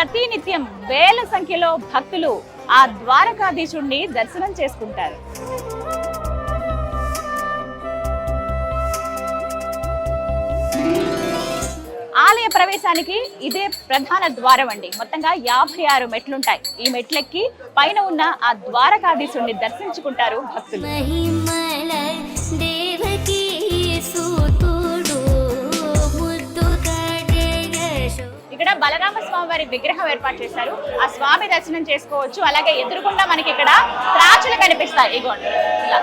ప్రతినిత్యం వేల సంఖ్యలో భక్తులు ఆ ద్వారకాధీశుణ్ణి దర్శనం చేసుకుంటారు. ఆలయ ప్రవేశానికి ఇదే ప్రధాన ద్వారం అండి. మొత్తంగా యాభై ఆరు మెట్లుంటాయి. ఈ మెట్లెక్కి పైన ఉన్న ఆ ద్వారకాధీశుణ్ణి దర్శించుకుంటారు భక్తులు. కడగశో బలరామ స్వామి వారి విగ్రహం ఏర్పాటు చేశారు. ఆ స్వామి దర్శనం చేసుకోవచ్చు. అలాగే ఎదురుకుండా మనకి ఇక్కడ త్రాచులు కనిపిస్తాయి. ఇగోండి ఇలా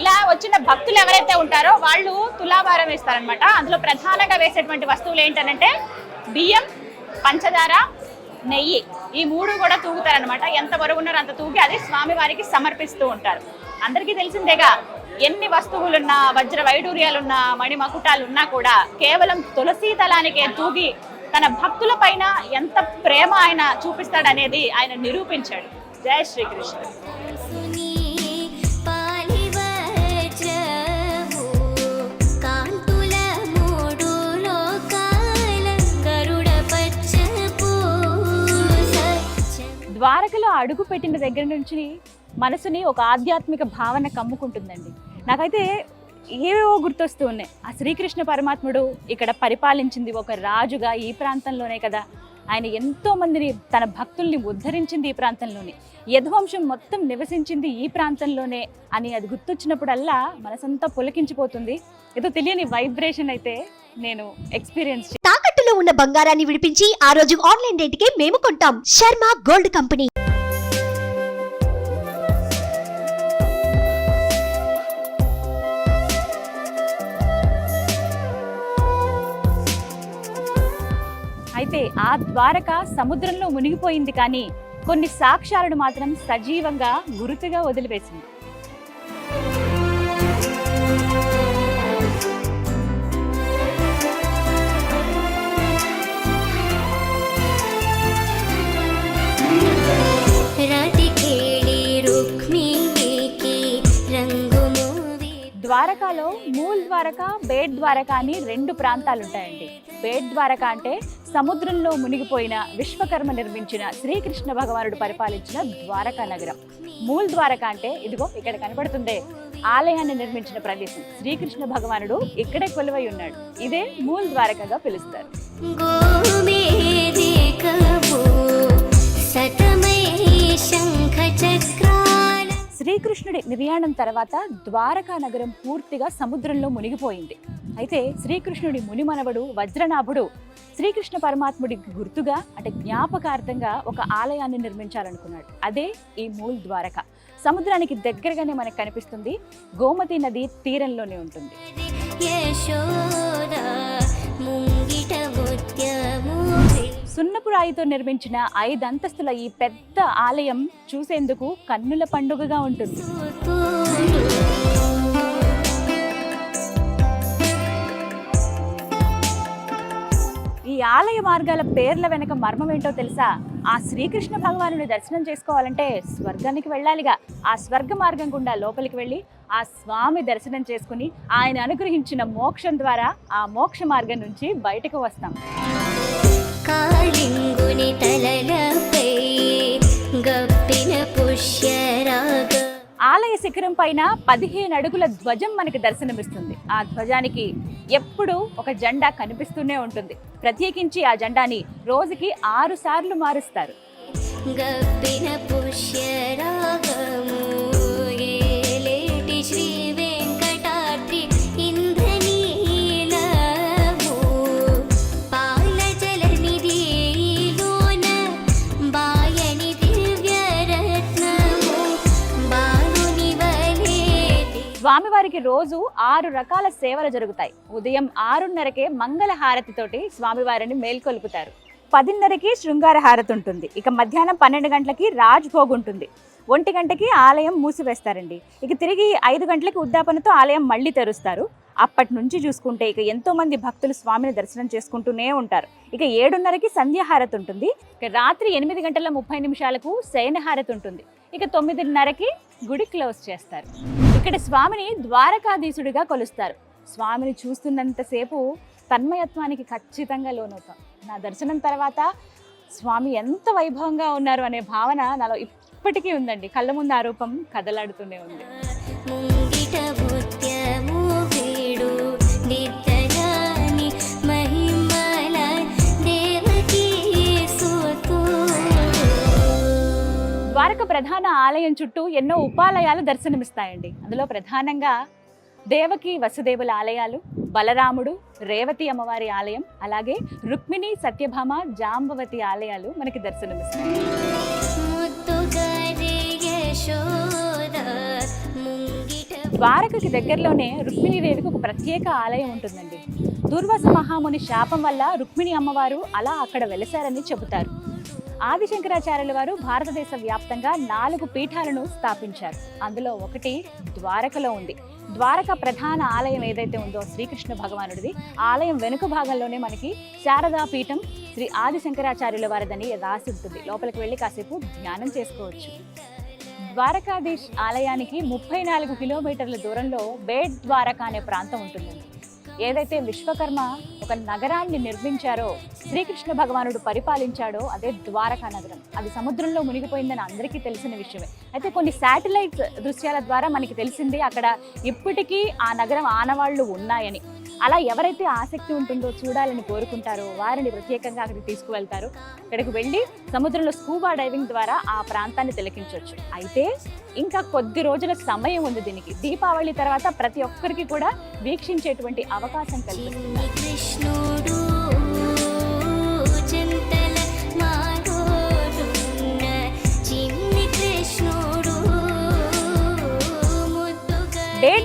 ఇలా వచ్చిన భక్తులు ఎవరైతే ఉంటారో వాళ్ళు తులాభారం వేస్తారనమాట అందులో ప్రధానంగా వేసేటువంటి వస్తువులు ఏంటనంటే బియ్యం పంచదార నెయ్యి. ఈ మూడు కూడా తూగుతారనమాట ఎంత బరువు ఉన్నారో అంత తూగి అది స్వామివారికి సమర్పిస్తూ ఉంటారు. అందరికీ తెలిసిందేగా ఎన్ని వస్తువులున్నా వజ్ర వైడూర్యాలున్నా మణి మకుటాలున్నా కూడా కేవలం తులసీ దళానికే తూగి తన భక్తుల పైన ఎంత ప్రేమ ఆయన చూపిస్తాడనేది ఆయన నిరూపించాడు. జై శ్రీకృష్ణ. ద్వారకలో అడుగు పెట్టిన దగ్గర నుంచి మనసుని ఒక ఆధ్యాత్మిక భావన కమ్ముకుంటుందండి. నాకైతే ఏవేవో గుర్తొస్తూ ఉన్నాయి. ఆ శ్రీకృష్ణ పరమాత్ముడు ఇక్కడ పరిపాలించింది ఒక రాజుగా ఈ ప్రాంతంలోనే కదా. ఆయన ఎంతో మందిని తన భక్తుల్ని ఉద్ధరించింది ఈ ప్రాంతంలోనే. యధువంశం మొత్తం నివసించింది ఈ ప్రాంతంలోనే అని అది గుర్తొచ్చినప్పుడల్లా మనసంతా పులకించిపోతుంది. ఏదో తెలియని వైబ్రేషన్ అయితే నేను ఎక్స్పీరియన్స్ తాకట్టులో ఉన్న బంగారాన్ని విడిపించి ఆ రోజు ఆన్లైన్ రేటుకే మేము కొంటాం. Sharma gold company. అయితే ఆ ద్వారక సముద్రంలో మునిగిపోయింది కానీ కొన్ని సాక్ష్యాలను మాత్రం సజీవంగా గురుతుగా వదిలివేసింది. ద్వారకాలో మూల్ ద్వారక బేడ్ ద్వారక అని రెండు ప్రాంతాలు ఉంటాయండి బేడ్ ద్వారక అంటే సముద్రంలో మునిగిపోయిన విశ్వకర్మ నిర్మించిన శ్రీకృష్ణ భగవానుడు పరిపాలించిన ద్వారకా నగరం. మూల్ ద్వారక అంటే ఇదిగో ఇక్కడ కనబడుతుందే ఆలయాన్ని నిర్మించిన ప్రదేశం. శ్రీకృష్ణ భగవానుడు ఇక్కడే కొలువై ఉన్నాడు. ఇదే మూల్ ద్వారకగా పిలుస్తారు. శ్రీకృష్ణుడి నిర్యాణం తర్వాత ద్వారకా నగరం పూర్తిగా సముద్రంలో మునిగిపోయింది. అయితే శ్రీకృష్ణుడి మునిమనవడు వజ్రనాభుడు శ్రీకృష్ణ పరమాత్ముడికి గుర్తుగా అంటే జ్ఞాపకార్థంగా ఒక ఆలయాన్ని నిర్మించాలనుకున్నాడు. అదే ఈ మూల్ ద్వారక. సముద్రానికి దగ్గరగానే మనకు కనిపిస్తుంది. గోమతి నది తీరంలోనే ఉంటుంది. సున్నపు రాయితో నిర్మించిన ఐదంతస్తుల ఈ పెద్ద ఆలయం చూసేందుకు కన్నుల పండుగగా ఉంటుంది. ఈ ఆలయ మార్గాల పేర్ల వెనక మర్మం ఏంటో తెలుసా? ఆ శ్రీకృష్ణ భగవానుని దర్శనం చేసుకోవాలంటే స్వర్గానికి వెళ్ళాలిగా. ఆ స్వర్గ మార్గం గుండా లోపలికి వెళ్ళి ఆ స్వామి దర్శనం చేసుకుని ఆయన అనుగ్రహించిన మోక్షం ద్వారా ఆ మోక్ష మార్గం నుంచి బయటకు వస్తాం. కాళింగుని తలలపై గప్పిన పుష్యరాగ. ఆలయ శిఖరం పైన పదిహేను అడుగుల ధ్వజం మనకి దర్శనమిస్తుంది. ఆ ధ్వజానికి ఎప్పుడూ ఒక జెండా కనిపిస్తూనే ఉంటుంది. ప్రత్యేకించి ఆ జెండాని రోజుకి ఆరు సార్లు మారుస్తారు. గప్పిన పుష్యరాగము. స్వామివారికి రోజు ఆరు రకాల సేవలు జరుగుతాయి. ఉదయం ఆరున్నరకే మంగళ హారతితోటి స్వామివారిని మేల్కొల్పుతారు. పదిన్నరకి శృంగార హారతి ఉంటుంది. ఇక మధ్యాహ్నం పన్నెండు గంటలకి రాజ్భోగ్ ఉంటుంది. ఒంటి గంటకి ఆలయం మూసివేస్తారండి. ఇక తిరిగి ఐదు గంటలకి ఉద్దాపనతో ఆలయం మళ్ళీ తెరుస్తారు. అప్పటి నుంచి చూసుకుంటే ఇక ఎంతోమంది భక్తులు స్వామిని దర్శనం చేసుకుంటూనే ఉంటారు. ఇక ఏడున్నరకి సంధ్యాహారతి ఉంటుంది. ఇక రాత్రి ఎనిమిది గంటల ముప్పై నిమిషాలకు శయనహారతి ఉంటుంది. ఇక తొమ్మిదిన్నరకి గుడి క్లోజ్ చేస్తారు. ఇక్కడ స్వామిని ద్వారకాధీశుడిగా కొలుస్తారు. స్వామిని చూస్తున్నంతసేపు తన్మయత్వానికి ఖచ్చితంగా లోనవుతాం. నా దర్శనం తర్వాత స్వామి ఎంత వైభవంగా ఉన్నారు అనే భావన నాలో ఇప్పటికీ ఉందండి. కళ్ళ ముందు ఆ రూపం కదలాడుతూనే ఉంది. ద్వారక ప్రధాన ఆలయం చుట్టూ ఎన్నో ఉపాలయాలు దర్శనమిస్తాయండి. అందులో ప్రధానంగా దేవకి వసుదేవుల ఆలయాలు బలరాముడు రేవతి అమ్మవారి ఆలయం అలాగే రుక్మిణి సత్యభామ జాంబవతి ఆలయాలు మనకి దర్శనమిస్తాయి. ద్వారకకి దగ్గరలోనే రుక్మిణీదేవికి ఒక ప్రత్యేక ఆలయం ఉంటుందండి. దుర్వాస మహాముని శాపం వల్ల రుక్మిణి అమ్మవారు అలా అక్కడ వెలసారని చెబుతారు. ఆదిశంకరాచార్యుల వారు భారతదేశ వ్యాప్తంగా నాలుగు పీఠాలను స్థాపించారు. అందులో ఒకటి ద్వారకలో ఉంది. ద్వారక ప్రధాన ఆలయం ఏదైతే ఉందో శ్రీకృష్ణ భగవానుడిది ఆలయం వెనుక భాగంలోనే మనకి శారదా పీఠం శ్రీ ఆదిశంకరాచార్యుల వారిదని రాసి ఉంటుంది. లోపలికి వెళ్ళి కాసేపు ధ్యానం చేసుకోవచ్చు. ద్వారకాధీష్ ఆలయానికి ముప్పై నాలుగు కిలోమీటర్ల దూరంలో బేడ్ ద్వారక అనే ప్రాంతం ఉంటుందండి. ఏదైతే విశ్వకర్మ ఒక నగరాన్ని నిర్మించారో శ్రీకృష్ణ భగవానుడు పరిపాలించాడో అదే ద్వారకా నగరం. అది సముద్రంలో మునిగిపోయిందని అందరికీ తెలిసిన విషయమే. అయితే కొన్ని శాటిలైట్ దృశ్యాల ద్వారా మనకి తెలిసింది అక్కడ ఇప్పటికీ ఆ నగరం ఆనవాళ్ళు ఉన్నాయని. అలా ఎవరైతే ఆసక్తి ఉంటుందో చూడాలని కోరుకుంటారో వారిని ప్రత్యేకంగా అక్కడికి తీసుకువెళ్తారు. అక్కడికి వెళ్ళి సముద్రంలో స్కూబా డైవింగ్ ద్వారా ఆ ప్రాంతాన్ని తిలకించవచ్చు అయితే ఇంకా కొద్ది రోజుల సమయం ఉంది దీనికి. దీపావళి తర్వాత ప్రతి ఒక్కరికి కూడా వీక్షించేటువంటి అవకాశం కలిగి కృష్ణుడు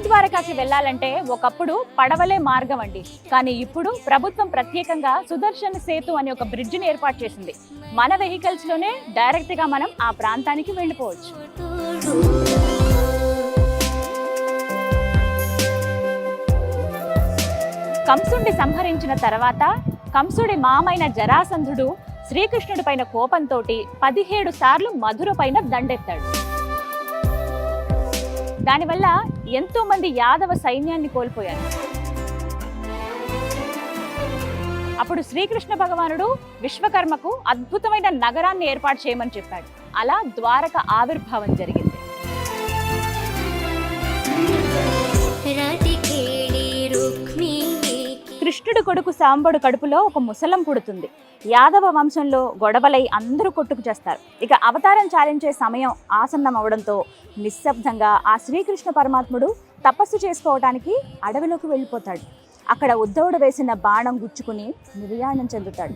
ద్వారకాకి వెళ్ళాలంటే ఒకప్పుడు పడవలే మార్గం అండి. కానీ ఇప్పుడు ప్రభుత్వం ప్రత్యేకంగా సుదర్శన్ సేతు అనే ఒక బ్రిడ్జిని ఏర్పాటు చేసింది. మన వెహికల్స్లోనే డైరెక్ట్గా మనం ఆ ప్రాంతానికి వెళ్ళిపోవచ్చు. కంసుడిని సంహరించిన తర్వాత కంసుడి మామైన జరాసంధుడు శ్రీకృష్ణుడి పైన కోపంతో పదిహేడు సార్లు మధుర పైన దండెత్తాడు. దానివల్ల ఎంతో మంది యాదవ సైన్యాన్ని కోల్పోయారు. అప్పుడు శ్రీకృష్ణ భగవానుడు విశ్వకర్మకు అద్భుతమైన నగరాన్ని ఏర్పాటు చేయమని చెప్పాడు. అలా ద్వారక ఆవిర్భావం జరిగింది. కృష్ణుడి కొడుకు సాంబడు కడుపులో ఒక ముసలం పుడుతుంది. యాదవ వంశంలో గొడవలై అందరూ కొట్టుకు చేస్తారు. ఇక అవతారం చాలించే సమయం ఆసన్నం అవడంతో నిశ్శబ్దంగా ఆ శ్రీకృష్ణ పరమాత్ముడు తపస్సు చేసుకోవడానికి అడవిలోకి వెళ్ళిపోతాడు. అక్కడ ఉద్ధవుడు వేసిన బాణం గుచ్చుకుని నిర్యాణం చెందుతాడు.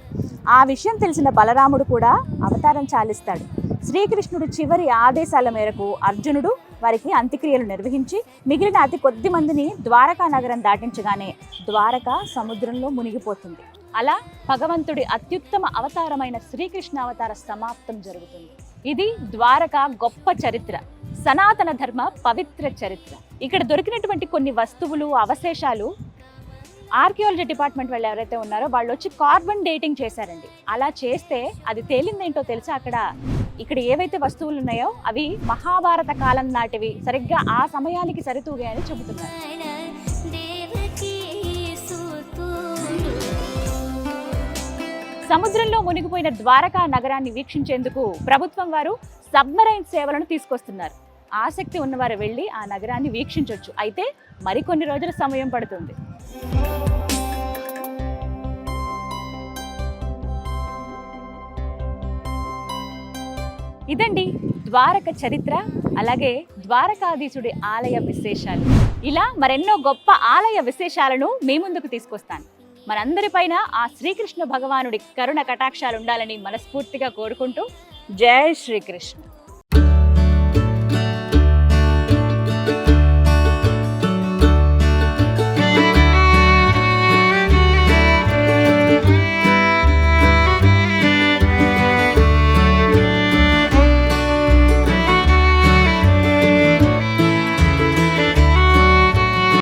ఆ విషయం తెలిసిన బలరాముడు కూడా అవతారం చాలిస్తాడు. శ్రీకృష్ణుడు చివరి ఆదేశాల మేరకు అర్జునుడు వారికి అంత్యక్రియలు నిర్వహించి మిగిలిన అతి కొద్ది మందిని ద్వారకా నగరం దాటించగానే ద్వారక సముద్రంలో మునిగిపోతుంది. అలా భగవంతుడి అత్యుత్తమ అవతారమైన శ్రీకృష్ణ అవతార సమాప్తం జరుగుతుంది. ఇది ద్వారక గొప్ప చరిత్ర సనాతన ధర్మ పవిత్ర చరిత్ర. ఇక్కడ దొరికినటువంటి కొన్ని వస్తువులు అవశేషాలు ఆర్కియాలజీ డిపార్ట్మెంట్ వాళ్ళు ఎవరైతే ఉన్నారో వాళ్ళు వచ్చి కార్బన్ డేటింగ్ చేశారండి. అలా చేస్తే అది తేలిందేంటో తెలుసా అక్కడ? ఇక్కడ ఏవైతే వస్తువులు ఉన్నాయో అవి మహాభారత కాలం నాటివి. సరిగ్గా ఆ సమయానికి సరితూగాయని చెబుతున్నారు. సముద్రంలో మునిగిపోయిన ద్వారకా నగరాన్ని వీక్షించేందుకు ప్రభుత్వం వారు సబ్మరైన్ సేవలను తీసుకొస్తున్నారు. ఆసక్తి ఉన్నవారు వెళ్ళి ఆ నగరాన్ని వీక్షించవచ్చు అయితే మరికొన్ని రోజుల సమయం పడుతుంది. ఇదండి ద్వారక చరిత్ర అలాగే ద్వారకాధీశుడి ఆలయ విశేషాలు. ఇలా మరెన్నో గొప్ప ఆలయ విశేషాలను మీ ముందుకు తీసుకొస్తాను. మనందరిపైన ఆ శ్రీకృష్ణ భగవానుడి కరుణ కటాక్షాలు ఉండాలని మనస్ఫూర్తిగా కోరుకుంటూ జై శ్రీకృష్ణ.